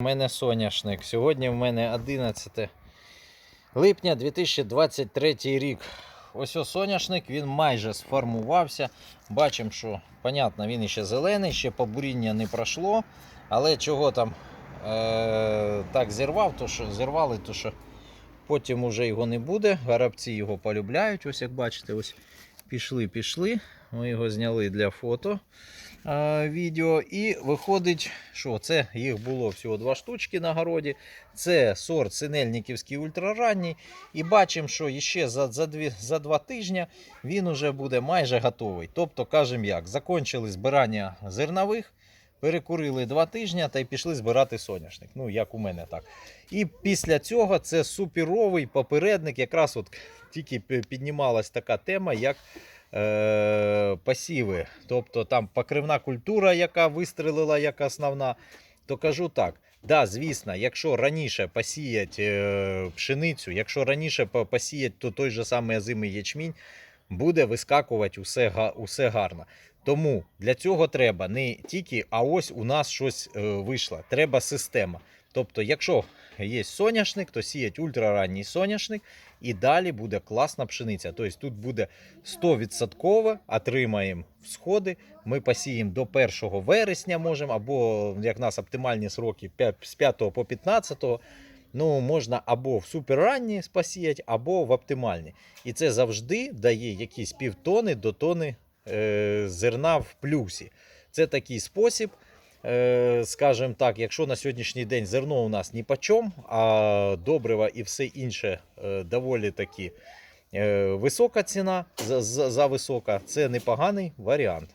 У мене соняшник. Сьогодні в мене 11 липня 2023 рік. Ось ось соняшник, він майже сформувався. Бачимо, що, понятно, він ще зелений, ще побуріння не пройшло. Але чого там е- так зірвав, то що зірвали, то що потім уже його не буде. Горобці його полюбляють. Ось як бачите, ось пішли, пішли. Ми його зняли для фото відео. І виходить, що це їх було всього два штучки на городі. Це сорт синельниківський ультраранній. І бачимо, що ще за, за, дві, за два тижні він уже буде майже готовий. Тобто, кажемо як, закончили збирання зернових. Перекурили два тижні та й пішли збирати соняшник. Ну, як у мене так. І після цього це суперовий попередник. Якраз от тільки пі- піднімалась така тема, як е, посіви. Тобто там покривна культура, яка вистрелила як основна. То кажу так. Да, звісно, якщо раніше посіять е, пшеницю, якщо раніше посіять то той же самий озимий ячмінь, буде вискакувати усе, усе гарно. Тому для цього треба не тільки, а ось у нас щось е, вийшло. Треба система. Тобто, якщо є соняшник, то сіять ультраранній соняшник, і далі буде класна пшениця. Тобто тут буде 100% отримаємо всходи. Ми посіємо до 1 вересня можемо, або як в нас оптимальні сроки з 5 по 15. Ну, можна або в суперранні посіяти, або в оптимальні. І це завжди дає якісь півтони до тони е, зерна в плюсі. Це такий спосіб. Е, скажімо так, якщо на сьогоднішній день зерно у нас ні по чому, а добрива і все інше е, доволі таки е, висока ціна за, за висока, це непоганий варіант.